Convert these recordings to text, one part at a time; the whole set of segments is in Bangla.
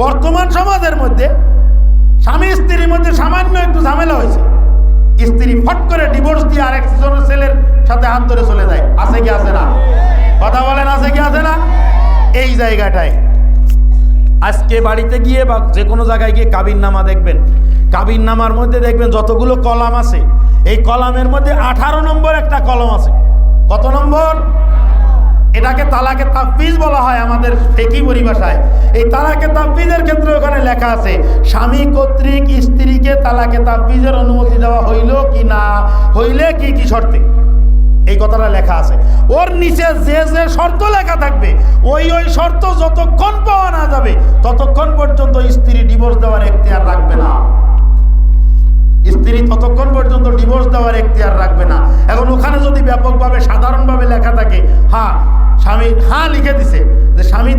বর্তমান সমাজের মধ্যে স্বামী স্ত্রীর মধ্যে সামান্য একটু ঝামেলা হয়েছে। স্ত্রী ফট করে ডিভোর্স দিয়ে আরেক জনের ছেলের সাথে হাত ধরে চলে যায়। আছে কি, আছে না? কথা বলেন, আছে কি, আছে না? এই জায়গাটায়। আজকে বাড়িতে গিয়ে বা যে কোনো জায়গায় গিয়ে কাবিন নামা দেখবেন। কাবিন নামার মধ্যে দেখবেন যতগুলো কলাম আছে। এই কলামের মধ্যে আঠারো নম্বর একটা কলম আছে। কত নম্বর? এটাকে তালাকে তাফিজ বলা হয় আমাদের ফেকি পরিভাষায়। এই তালাকে তাফিজের ক্ষেত্রে ওখানে লেখা আছে, স্বামী কর্তৃক স্ত্রীকে তালাকে তাফিজের অনুমতি দেওয়া হইল কি না, হইলে কি কি শর্তে? এই কথাটা লেখা আছে। ওর নিচে যে যে শর্ত লেখা থাকবে, ওই ওই শর্ত যতক্ষণ পাওয়া না যাবে, ততক্ষণ পর্যন্ত স্ত্রী ডিভোর্স দেওয়ার এখতিয়ার রাখবে না। স্ত্রী ততক্ষণ পর্যন্ত ডিভোর্স দেওয়ার এখতিয়ার রাখবে না। এখন ওখানে যদি ব্যাপকভাবে, সাধারণভাবে লেখা থাকে হ্যাঁ স্বামী হাঁ লিখে দিছে যে স্বামী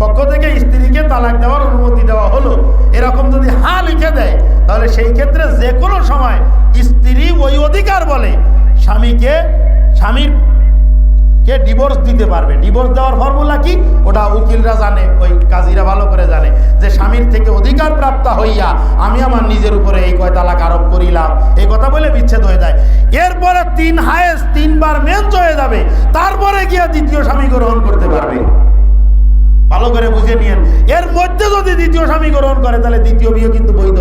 পক্ষ থেকে স্ত্রীকে তালাক দেওয়ার অনুমতি দেওয়া হলো। এরকম যদি হাঁ লিখে দেয়, তাহলে সেই ক্ষেত্রে যে কোনো সময় স্ত্রী ওই অধিকার বলে স্বামীকে, স্বামীর কে ডিভোর্স দিতে পারবে? ডিভোর্স দেওয়ার ফর্মুলা কি? ওটা উকিলরা জানে, ওই কাজীরা ভালো করে জানে। যে স্বামীর থেকে অধিকার প্রাপ্ত হইয়া আমি আমার নিজের উপরে এই কয় তালাক আরোপ করিলাম। এই কথা বলে বিচ্ছেদ হয়ে যায়। এরপরে তিন হায়েস তিনবার মেঞ্চ হয়ে যাবে। তারপরে গিয়া দ্বিতীয় স্বামী গ্রহণ করতে পারবে। ভালো করে বুঝে নিয়েন। এর মধ্যে যদি দ্বিতীয় স্বামী গ্রহণ করে, তাহলে দ্বিতীয় বিয়ে কিন্তু বৈধ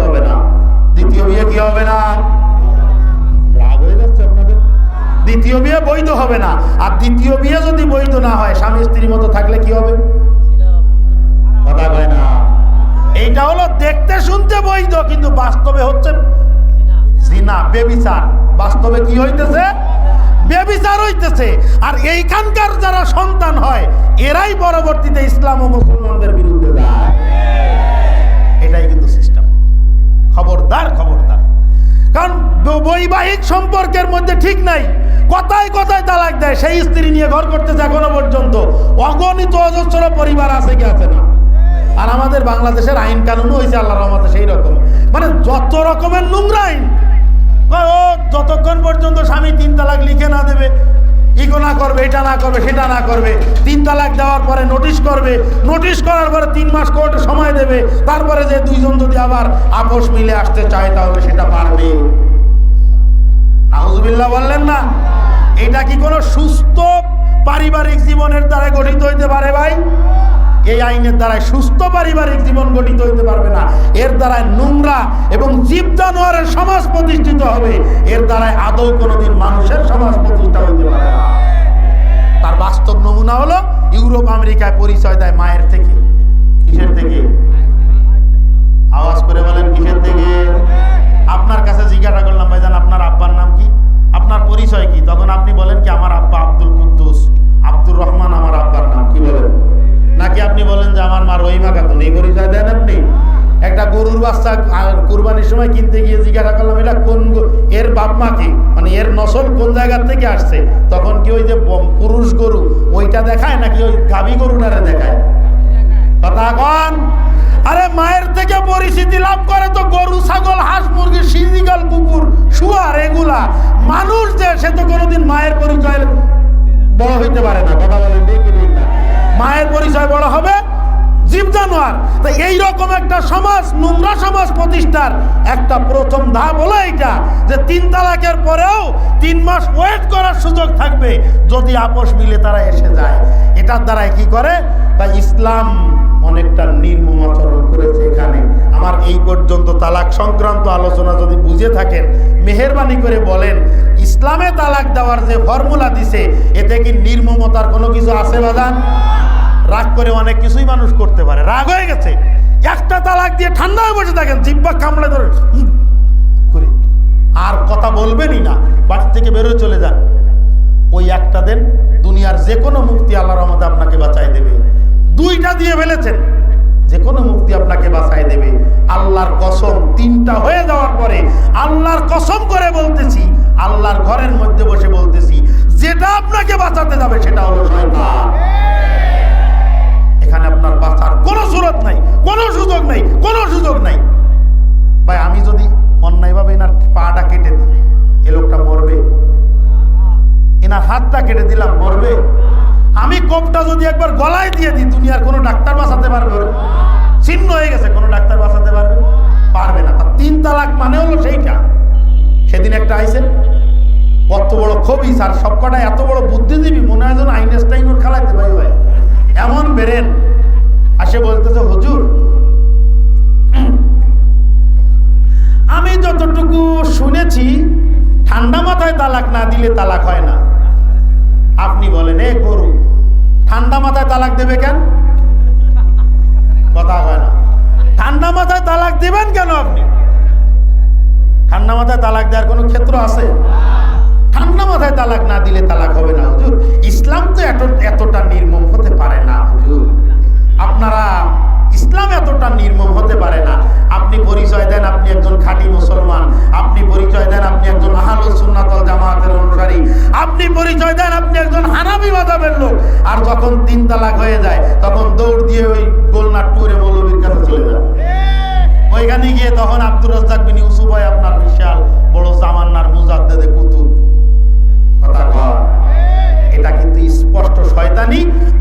দ্বিতীয় বিয়ে বৈধ হবে না। আর দ্বিতীয় বিয়ে যদি বৈধ না হয়, স্বামী স্ত্রীর মতো থাকলে কি হবে? এইটা হলো দেখতে শুনতে বৈধ, কিন্তু বাস্তবে হচ্ছে জিনা, বেবিচার। বাস্তবে কি হইতেছে? বেবিচার হইতেছে। আর এইখানকার যারা সন্তান হয়, এরাই পরবর্তীতে ইসলাম ও মুসলমানদের বিরুদ্ধে যায়। এটাই কিন্তু সিস্টেম খবরদার খবরদার কারণ বৈবাহিক সম্পর্কের মধ্যে ঠিক নাই। কথায় কথায় তালাক দেয়। সেই স্ত্রী নিয়ে ঘর করতেছে এখনও পর্যন্ত। অগণিত অজস্র পরিবার আছে কি আছে না? আর আমাদের বাংলাদেশের আইন কানুন হয়েছে আল্লাহ রহমতে সেই রকম। মানে যত রকমের নোংরা আইন ও, যতক্ষণ পর্যন্ত স্বামী তিন তালাক লিখে না দেবে ইগো না করবে, এটা না করবে, সেটা না করবে। তিন তালাক দেওয়ার পরে নোটিশ করবে। নোটিশ করার পরে তিন মাস কোর্ট সময় দেবে। তারপরে যে দুইজন যদি আবার আপোষ মিলে আসতে চায়, তাহলে সেটা পারবে। আহজবিল্লা বললেন না? এটা কি কোনো সুস্থ পারিবারিক জীবনের দ্বারা গঠিত হইতে পারে ভাই? আইনের দ্বারাই সুস্থ পারিবারিক জীবন গঠিত হইতে পারবে না। এর দ্বারাই নোংরা এবং জীব জানোয়ারের সমাজ প্রতিষ্ঠিত হবে। এর দ্বারাই আদৌ কোনোদিন মানুষের সমাজ প্রতিষ্ঠা হইতে পারে না। তার বাস্তব নমুনা হলো ইউরোপ আমেরিকায় পরিচয় দেয় মায়ের থেকে। কিসের থেকে? আওয়াজ করে বলেন, কিসের থেকে? আপনার কাছে জিজ্ঞাসা করলাম, ভাইজান সময় কিনতে গিয়ে জিজ্ঞাসা করলাম, এটা কোন এর বাপ মা কি? মানে এর নসল কোন জায়গা থেকে আসছে? তখন কি ওই যে পুরুষ গরু, ওইটা দেখায় নাকি ওই গাভী গরুটারে দেখায়? কথা কন। আরে মায়ের থেকে পরিচিতি লাভ করে তো গরু, ছাগল, হাঁস, মুরগি, সিজিগাল, কুকুর শুয়ার এগুলা মানুষ যে, সে তো কোনোদিন মায়ের পরিচয় বড় হইতে পারে না। কথা বলেন? মায়ের পরিচয় বড় হবে জীব জানোয়ার। তো এইরকম একটা সমাজ, নোংরা সমাজ প্রতিষ্ঠার একটা প্রথম ধাপ হলো এইটা, যে তিন তালাকের পরেও তিন মাস ওয়েট করার সুযোগ থাকবে যদি আপোষ মিলে তারা এসে যায়। এটার দ্বারাই কি করে? বা ইসলাম অনেকটা নির্মম আচরণ করেছে এখানে। আমার এই পর্যন্ত তালাক সংক্রান্ত আলোচনা যদি বুঝে থাকেন, মেহরবানি করে বলেন, ইসলামে তালাক দেওয়ার যে ফর্মুলা দিছে, এতে কি নির্মমতার কোনো কিছু আছে বাদান রাগ করে অনেক কিছুই মানুষ করতে পারে। রাগ হয়ে গেছে। একটা তালাক দিয়ে ঠান্ডা হয়ে বসে থাকেন, জিব্বা কামড়ে ধরে করে। আর কথা বলবেনই না, বাড়ি থেকে বেরোয় চলে যান। ওই একটা দেন, দুনিয়ার যে কোনো মুক্তি আল্লাহর রহমতে আপনাকে বাঁচাই দেবে। দুইটা দিয়ে ফেলেছেন যে কোনো মুক্তি আপনাকে বাঁচাই দেবে। আল্লাহর কসম, তিনটা হয়ে যাওয়ার পরে আল্লাহর কসম করে বলতেছি, আল্লাহর ঘরের মধ্যে বসে বলতেছি, যেটা আপনাকে বাঁচাতে যাবে সেটা হলো সুযোগ নাই, কোনো সুযোগ নাই। ভাই, আমি যদি অন্যায়ভাবে এনার পাটা কেটে দিই, এ লোকটা মরবে। এনার হাতটা কেটে দিলাম, মরবে। আমি কোপটা যদি একবার গলায় দিয়ে দিই, দুনিয়ার কোনো ডাক্তার বাঁচাতে পারবে ছিন্ন হয়ে গেছে, কোনো ডাক্তার বাঁচাতে পারবে পারবে না। তার তিন তালাক মানে হলো সেইটা। সেদিন একটা আইসেন কত বড় কবি স্যার সব কটা এত বড় বুদ্ধিজীবী, মনে হয় যেন আইনস্টাইন ওর খেলাতে ভাই হয়। এমন বেরেন। আসে বলতেছে, হুজুর যতটুকু শুনেছি, ঠান্ডা মাথায় তালাক না দিলে তালাক হয় না। আপনি বলেন, এ গরু, ঠান্ডা মাথায় তালাক দেবে কেন? কথা হয় না। ঠান্ডা মাথায় তালাক দিবেন কেন আপনি? ঠান্ডা মাথায় তালাক দেওয়ার কোনো ক্ষেত্র আছে? ঠান্ডা মাথায় তালাক না দিলে তালাক হবে না। হুজুর, ইসলাম তো এত, এতটা নির্মম হতে পারে না, হুজুর। আপনারা, ইসলাম এতটা নির্মম হতে পারে না। আপনি পরিচয় দেন, আপনি একজন তালাক হয়ে যায়, তখন দৌড় দিয়ে ওই গোলনা টুরে মৌলবীর কাছে চলে যান ওইখানে গিয়ে তখন আব্দুর রাজ্জাক বিন ইউসুফ হয় আপনার বিশাল বড় জামান্নার মুজাদ্দেদে কুতুব। কথা এটা কিন্তু স্পষ্ট শয়তানি।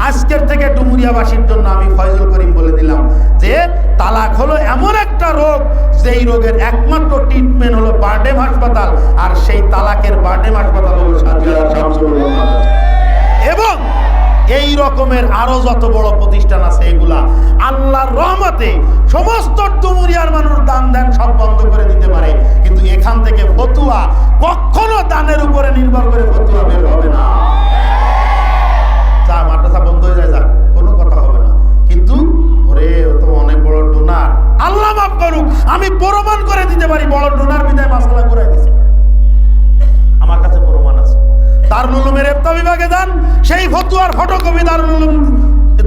আজকের থেকে ডুমুরিয়াবাসীর জন্য আমি ফয়জুল করিম বলে দিলাম যে, তালাক হলো এমন একটা রোগ, যেই রোগের একমাত্র ট্রিটমেন্ট হলো বার্ডেম হাসপাতাল, আর সেই তালাকের বার্ডেম হাসপাতাল হলো। এবং এই রকমের আরও যত বড় প্রতিষ্ঠান আছে এগুলা আল্লাহর রহমতে সমস্ত ডুমুরিয়ার মানুষ দান দেন, সব বন্ধ করে দিতে পারে। কিন্তু এখান থেকে ফতুয়া কখনো দানের উপরে নির্ভর করে ফতুয়া বের হবে না। যা, মাদ্রাসা বন্ধ হয়ে যায়, যাক, কোনো কথা হবে না। কিন্তু ওরে, ও তো অনেক বড় ডোনার। আল্লাহ মাফ করুক, আমি প্রমাণ করে দিতে পারি, বড় ডোনার বিদায় মাসালা ঘুরাই দারুল এফতা বিভাগে যান। সেই ফতুয়ার ফটোকপি দারুল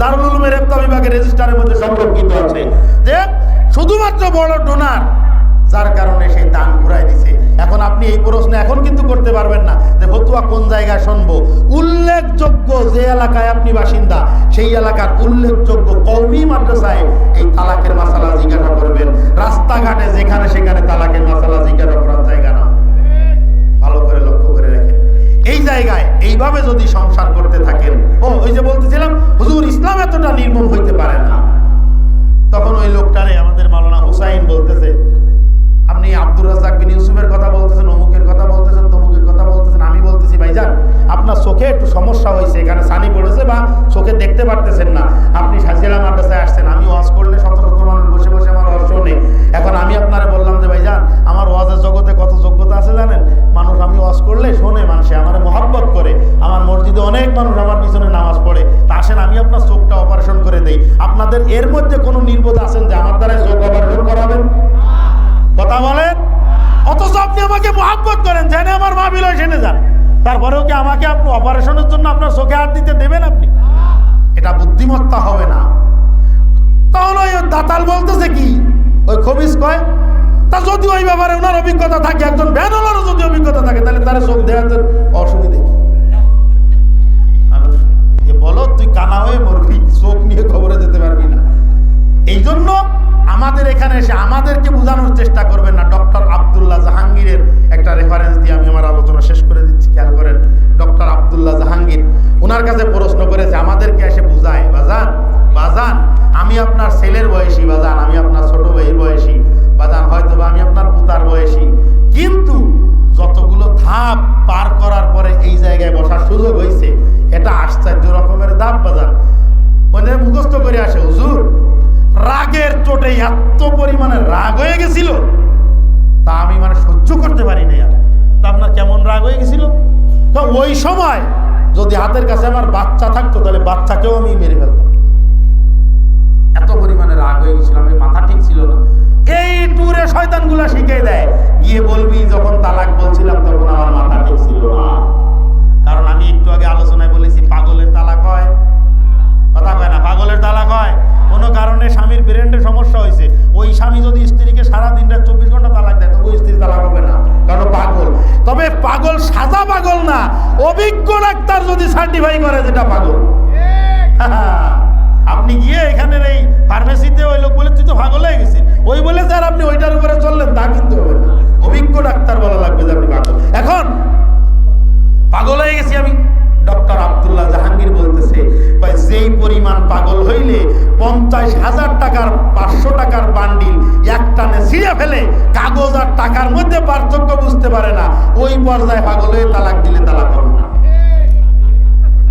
দারুল উলুমের এফতা বিভাগের রেজিস্টারের মধ্যে সংরক্ষিত আছে যে শুধুমাত্র বড় ডোনার, যার কারণে সেই দান ঘুরাই দিছে। এখন আপনি এই প্রশ্ন এখন কিন্তু করতে পারবেন না যে ফতুয়া কোন জায়গায় শুনব? উল্লেখযোগ্য যে এলাকায় আপনি বাসিন্দা, সেই এলাকার উল্লেখযোগ্য কৌমি মাদ্রাসায় এই তালাকের মাসালা জিজ্ঞাসা করবেন। রাস্তাঘাটে যেখানে সেখানে তালাকের মাসালা জিজ্ঞাসা করার জায়গা না। জায়গায় এইভাবে যদি সংসার করতে থাকেন, ও, ওই যে বলতেছিলাম, হুজুর, ইসলাম এতটা নির্মম হইতে পারে না। তখন ওই লোকটারে আমাদের মাওলানা হুসাইন বলতেছে, আপনি আব্দুর রাজাক বিন ইউসুফের কথা বলতেছেন, অমুকের কথা বলতেছেন, তমুকের কথা বলতেছেন। আমি বলতেছি, ভাইজান, আপনার চোখে একটু সমস্যা হয়েছে, এখানে সানি পড়েছে বা চোখে দেখতে পারতেছেন না। আপনি সাজিয়ালা মাদ্রাসায় আসছেন আমি ওয়াজ আপনাদের এর মধ্যে কোনো নির্বোধ আছেন যে আমার দ্বারা চোখ অপারেশন করাবেন? কথা বলেন? অথচ আপনি আমাকে মহাব্বত করেন জেনে আমার মা বিলয় সেনে যান। তারপরেও কি আমাকে আপনি অপারেশনের জন্য আপনার চোখে হাত দিতে দেবেন আপনি? এটা বুদ্ধিমত্তা হবে না। তাহলে ওই দাতাল বলতেছে কি? ওই খবিস কয়, তা যদি ওই ব্যাপারে ওনার অভিজ্ঞতা থাকে, একজন ভ্যানওয়ালারও যদি অভিজ্ঞতা থাকে, তাহলে তারা চোখ দেওয়াতে অসুবিধে কি? বলো, তুই কানা হয়ে মরবি, চোখ নিয়ে খবরে যেতে পারবি না। এই জন্য আমাদের এখানে এসে আমাদেরকে বোঝানোর চেষ্টা করবেন না। ডক্টর আবদুল্লাহ জাহাঙ্গীরের একটা রেফারেন্স দিয়ে আমি আমার আলোচনা শেষ করে দিচ্ছি, খেয়াল করেন। ডক্টর আবদুল্লাহ জাহাঙ্গীর ওনার কাছে প্রশ্ন করেছে, আমাদেরকে এসে বুঝায়, বাজান বাজান, আমি আপনার ছেলের বয়সী, বাজান, আমি আপনার ছোট ভাইয়ের বয়সী, বাজান হয়তো বা আমি আপনার পুতার বয়সী। কিন্তু যতগুলো ধাপ পার করার পরে এই জায়গায় বসার সুযোগ হয়েছে রাগের চোটে এত পরিমাণে রাগ হয়ে গেছিল, তা আমি মানে সহ্য করতে পারি না আর। তা আপনার কেমন রাগ হয়ে গেছিল? তো ওই সময় যদি হাতের কাছে আমার বাচ্চা থাকতো, তাহলে বাচ্চাকেও আমি মেরে ফেলতাম। এত পরিমাণে রাগ হয়ে গেছিল আমি মাথা ঠিক ছিল না। এই ট্যুরে শয়তানগুলা শিখিয়ে দেয়, গিয়ে বলবি, যখন তালাক বলছিলাম, তখন আমার মাথা ঠিক ছিল না। কারণ আমি একটু আগে আলোচনায় বলেছি, পাগলের তালাক হয়। কথা কয় না, পাগলের তালাক হয়। কোনো কারণে স্বামীর ব্রেন্ডে সমস্যা হয়েছে। ওই স্বামী যদি স্ত্রীকে সারা রাত চব্বিশ ঘণ্টা তালাক দেয় তবু স্ত্রী তালাক হবে না, কারণ পাগল। তবে পাগল সাদা পাগল না, অভিজ্ঞ ডাক্তার যদি সার্টিফাই করে যেটা পাগল। আপনি গিয়ে এখানের এই ফার্মেসিতে ওই লোক বলে, তুই তো পাগল হয়ে গেছিস। ওই বলে, স্যার, আপনি ওইটার উপরে চললেন, তা কিন্তু হবে না। অভিজ্ঞ ডাক্তার বলা লাগবে যে আপনি পাগল। এখন, পাগল হয়ে গেছি আমি। ডক্টর আবদুল্লাহ জাহাঙ্গীর বলতেছে যেই পরিমাণ পাগল হইলে পঞ্চাশ হাজার টাকার, পাঁচশো টাকার বান্ডিল একটানে ছিঁড়ে ফেলে, কাগজ আর টাকার মধ্যে পার্থক্য বুঝতে পারে না, ওই পর্যায়ে পাগল হয়ে তালাক দিলে তালাক হবে না।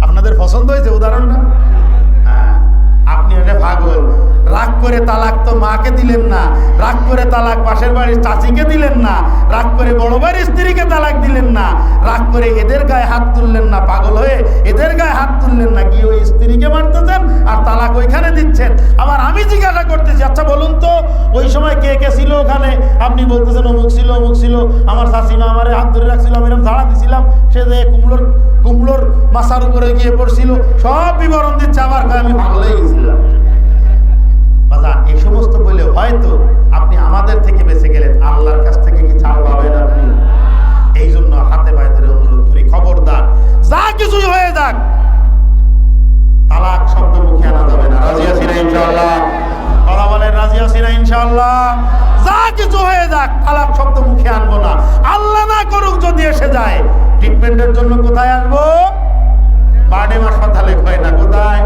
আপনাদের পছন্দ হয়েছে উদাহরণটা? হলে পাগল রাগ করে তালাক তো মাকে দিলেন না। রাগ করে তালাক পাশের বাড়ির চাচিকে দিলেন না। রাগ করে বড় বাড়ির স্ত্রীকে তালাক দিলেন না। রাগ করে এদের গায়ে হাত তুললেন না, পাগল হয়ে এদের গায়ে হাত তুললেন না। গিয়ে ওই স্ত্রীকে মারতেছেন আবার আমি জিজ্ঞাসা করতেছি আচ্ছা বলুন তো, ওই সময় কে কে ছিল ওখানে? আপনি বলতেছেন অমুক ছিল অমুক ছিল। আমার শাসিমা আমার হাত ধরে রাখছিল, আমি এরকম ঝাড়া দিছিলাম। সে যে কুমড়োর কুমড়োর মাথার উপরে গিয়ে পড়ছিল। সব বিবরণ দিচ্ছে কয়, আমি হয়ে গেছিলাম। এই সমস্ত বলে হয়তো আপনি আমাদের থেকে বেঁচে গেলেন, আল্লাহর কাছ থেকে কি ছাড় পাবেন আপনি? এই জন্য হাতে ধরে অনুরোধ করি, খবরদার, যা কিছুই হয়ে যাক না ইনশাআল্লাহ যা কিছু হয়ে যাক তালাক শব্দ মুখে আনব না। আল্লাহ না করুক যদি এসে যায় ট্রিটমেন্টের জন্য কোথায় আসব? বার্ডেম হাসপাতালে হয় না, কোথায়?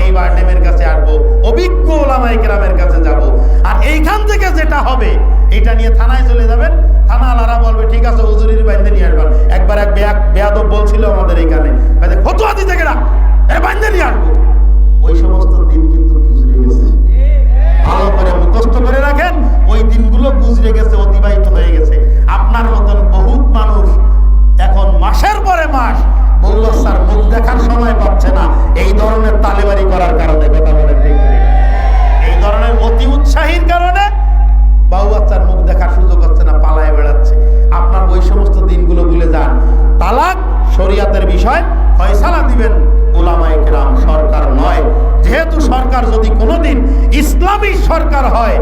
এই বার্ডেমের কাছে আসব, অভিজ্ঞ ওলামাই কেরামের কাছে যাব। আর এইখান থেকে যেটা হবে, এটা নিয়ে থানায় চলে যাবেন। থানা আলারা বলবে, ঠিক আছে, হুজুরির বাইন্দে নিয়ে আসবেন। একবার এক বেয়া বেয়াদব বলছিল আমাদের এইখানে ফতুয়া দিতে গেলাম, এ বাইন্দে নিয়ে আসব। ওই সমস্ত মুখস্থ করে রাখেন, ওই দিনগুলো গুজরে গেছে, অতিবাহিত হয়ে গেছে। আপনার মতন বহুত মানুষ এখন মাসের পরে মাস বউ স্যার মুখ দেখার সময় পাচ্ছে না। এই ধরনের তালেবারি করার কারণে, কথা বলে এই ধরনের অতি উৎসাহীর কারণে বউ বাচ্চার মুখ দেখার সুযোগ হচ্ছে না, পালায় বেড়াচ্ছে। আপনার ওই সমস্ত দিনগুলো ভুলে যান। তালাক শরিয়াতের বিষয়, ফয়সালা দিবেন ওলামায়ে কেরাম, সরকার নয়। যেহেতু সরকার যদি কোনোদিন ইসলামী সরকার হয়,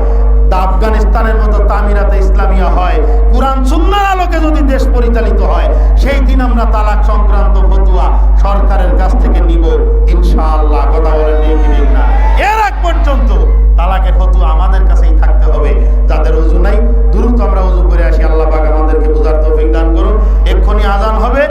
তা আফগানিস্তানের মতো তামিরাতে ইসলামিয়া হয়, কোরআন সুন্নার আলোকে যদি দেশ পরিচালিত হয়, সেই দিন আমরা তালাক সংক্রান্ত ফতুয়া সরকারের কাছ থেকে নিব, ইনশাআল্লাহ। কথা বলেন না এর আগ পর্যন্ত তালাকের ফতুয়া আমাদের কাছেই থাকতে হবে, যাদের উজু নাই, দ্রুত আমরা উজু করে আসি। আল্লাহ পাক আমাদেরকে বোঝার তৌফিক দান করুন। এক্ষুনি আজান হবে